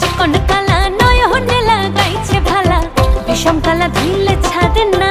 চিকন কালা নয়নে লাগাইছে ভালা। বিষম কালা ধুইলে ছাদে না।